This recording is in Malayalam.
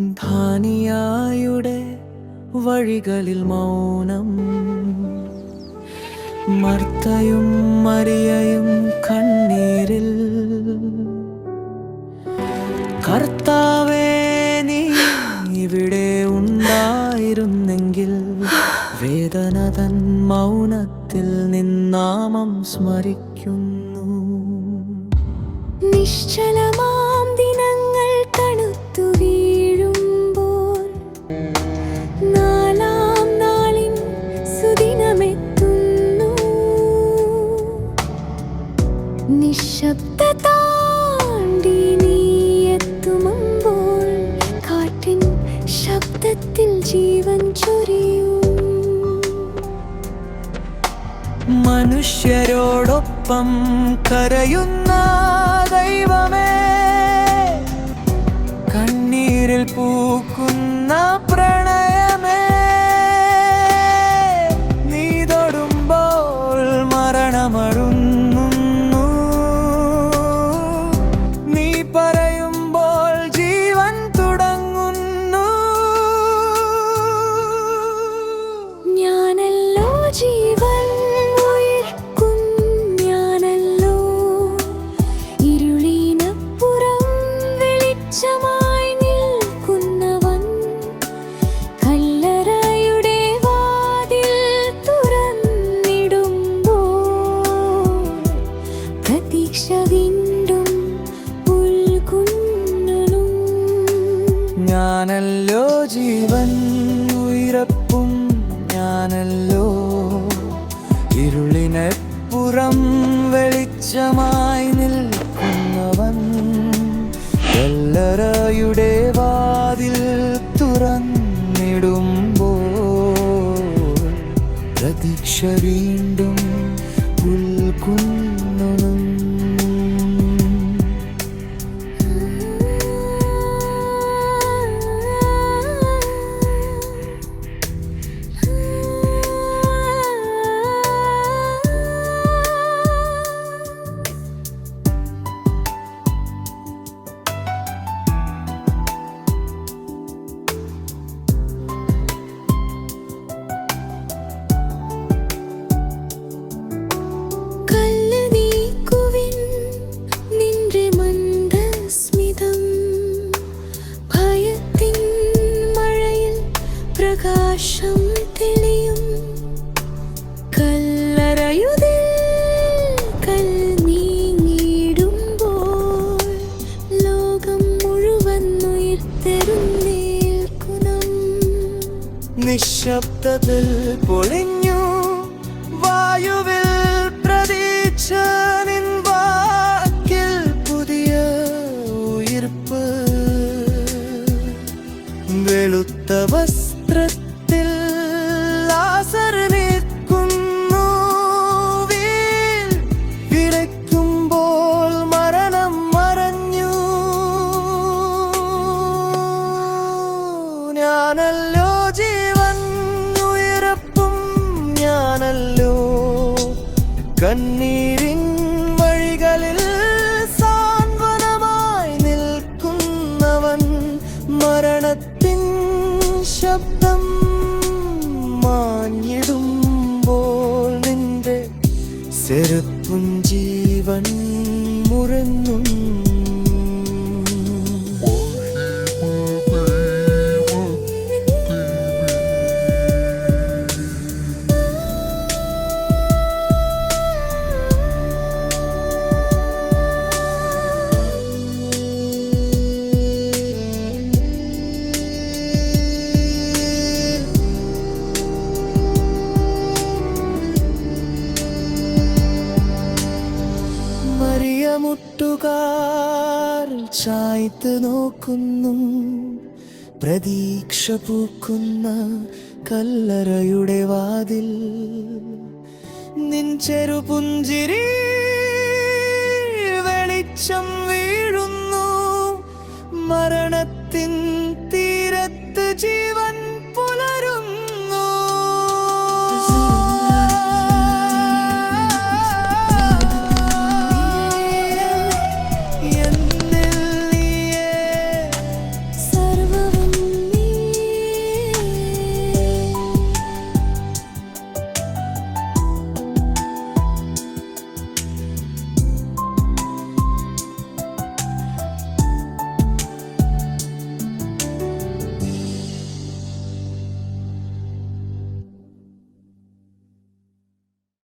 ധാനിയായുടെ വഴികളിൽ മൗനം. മർത്തയും മറിയയും കണ്ണീരിൽ. കർത്താവേ നീ ഇവിടെ ഉണ്ടായിരുന്നെങ്കിൽ വേദന തൻ മൗനത്തിൽ നിന്നാമം സ്മരിക്കുന്നു. നിശ്ചലമാം നീ കാട്ടിൻ ശബ്ദത്തിൽ ജീവൻ മനുഷ്യരോടൊപ്പം കരയുന്ന ദൈവമേ കണ്ണീരിൽ പൂക്കുന്ന വീണ്ടും ഉൾക്കുന്നനും ഞാനല്ലോ ജീവൻ ഉയരപ്പും ഞാനല്ലോ ഇരുളിനെപ്പുറം വെളിച്ചമായി നിശബ്ദത്തിൽ പൊളിഞ്ഞു. വായുവിൽ പ്രതീക്ഷ നിൻവാക്കിൽ പുതിയ ഉയിർപ്പ്. വെളുത്ത വസ്ത്രത്തിൽ ലാസർ നിൽക്കുന്നു. വീൽ മരണം മറഞ്ഞു. ഞാനല്ലോ കണ്ണീരിൻ വഴികളിൽ സാന്ത്വനമായി നിൽക്കുന്നവൻ മരണത്തിൻ ശബ്ദം മാഞ്ഞിടുമ്പോൾ നിന്റെ ചെറുപ്പും ജീവൻ മുറങ്ങും മറിയമുട്ടുകാർ ചായ്ത്ത് നോക്കുന്നു. പ്രതീക്ഷ പൂക്കുന്ന കല്ലറയുടെ വാതിൽ. നിൻ ചെറുപുഞ്ചിരി വെളിച്ചം വീഴുന്നു. മരണത്തിൻ തീരത്ത് ജീവൻ